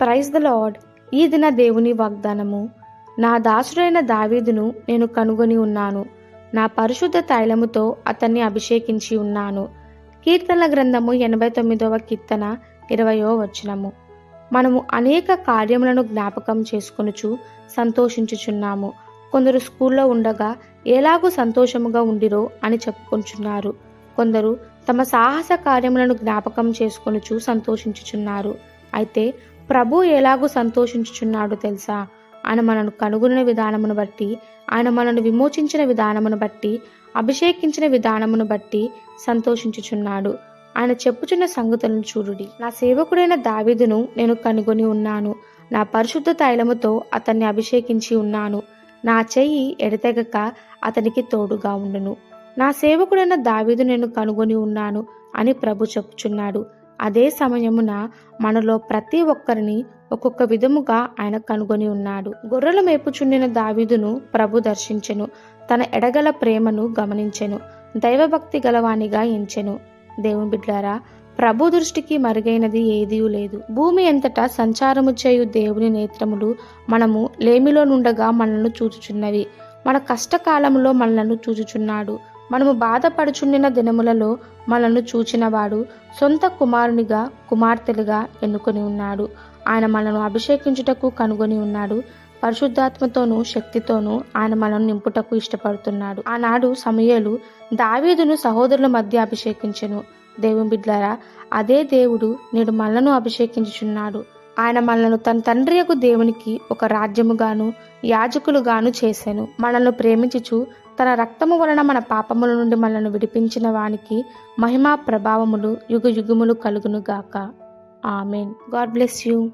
Praise the lord ఈ దిన దేవుని వాగ్దానము. నా దాసుడైన దావీదును నేను కనుగొని ఉన్నాను. నా పరిశుద్ధ తైలముతో అతన్ని అభిషేకించి ఉన్నాను. కీర్తనల గ్రంథము ఎనభై తొమ్మిదవ కీర్తన ఇరవయో వచనము. మనము అనేక కార్యములను జ్ఞాపకం చేసుకొనుచు సంతోషించుచున్నాము. కొందరు స్కూల్లో ఉండగా ఎలాగూ సంతోషముగా ఉండిరో అని చెప్పుకొంచున్నారు. కొందరు తమ సాహస కార్యములను జ్ఞాపకం చేసుకొనుచు సంతోషించుచున్నారు. అయితే ప్రభు ఎలాగూ సంతోషించుచున్నాడు తెలుసా? ఆయన మనను కనుగొనిన విధానమును బట్టి ఆయన మనను విమోచించిన విధానమును బట్టి అభిషేకించిన విధానమును బట్టి సంతోషించుచున్నాడు. ఆయన చెప్పుచున్న సంగతులను చూడుడి. నా సేవకుడైన దావీదును నేను కనుగొని ఉన్నాను. నా పరిశుద్ధ తైలముతో అతన్ని అభిషేకించి ఉన్నాను. నా చెయ్యి ఎడతెగక అతనికి తోడుగా ఉండును. నా సేవకుడైన దావీదు నేను కనుగొని ఉన్నాను అని ప్రభు చెప్పుచున్నాడు. అదే సమయమున మనలో ప్రతి ఒక్కరిని ఒక్కొక్క విధముగా ఆయన కనుగొని ఉన్నాడు. గొర్రెలు మేపుచుండిన దావీదును ప్రభు దర్శించెను. తన ఎడగల ప్రేమను గమనించెను. దైవభక్తి గలవానిగా ఎంచెను. దేవుని బిడ్డారా ప్రభు దృష్టికి మరుగైనది ఏదీ లేదు. భూమి ఎంతటా సంచారము చేయు దేవుని నేత్రములు మనము లేమిలో నుండగా మనల్ని చూచుచున్నవి. మన కష్టకాలంలో మనలను చూచుచున్నాడు. మనము బాధపడుచుండిన దినములలో మనల్ని చూచినవాడు సొంత కుమారునిగా కుమార్తెలుగా ఎన్నుకొని ఉన్నాడు. ఆయన మనను అభిషేకించుటకు కనుగొని ఉన్నాడు. పరిశుద్ధాత్మతోనూ శక్తితోనూ ఆయన మనను నింపుటకు ఇష్టపడుతున్నాడు. ఆనాడు సమయలు దావీదును సహోదరుల మధ్య అభిషేకించెను. దేవుని బిడ్లారా అదే దేవుడు నేడు మనలను అభిషేకించుచున్నాడు. ఆయన మనల్ని తన తండ్రి యొక్క దేవునికి ఒక రాజ్యముగాను యాజకులుగాను చేశాను మనల్ని ప్రేమించుచు తన రక్తము వలన మన పాపముల నుండి మనల్ని విడిపించిన వానికి మహిమా ప్రభావములు యుగ యుగములు కలుగును గాక ఆమెన్. God bless you.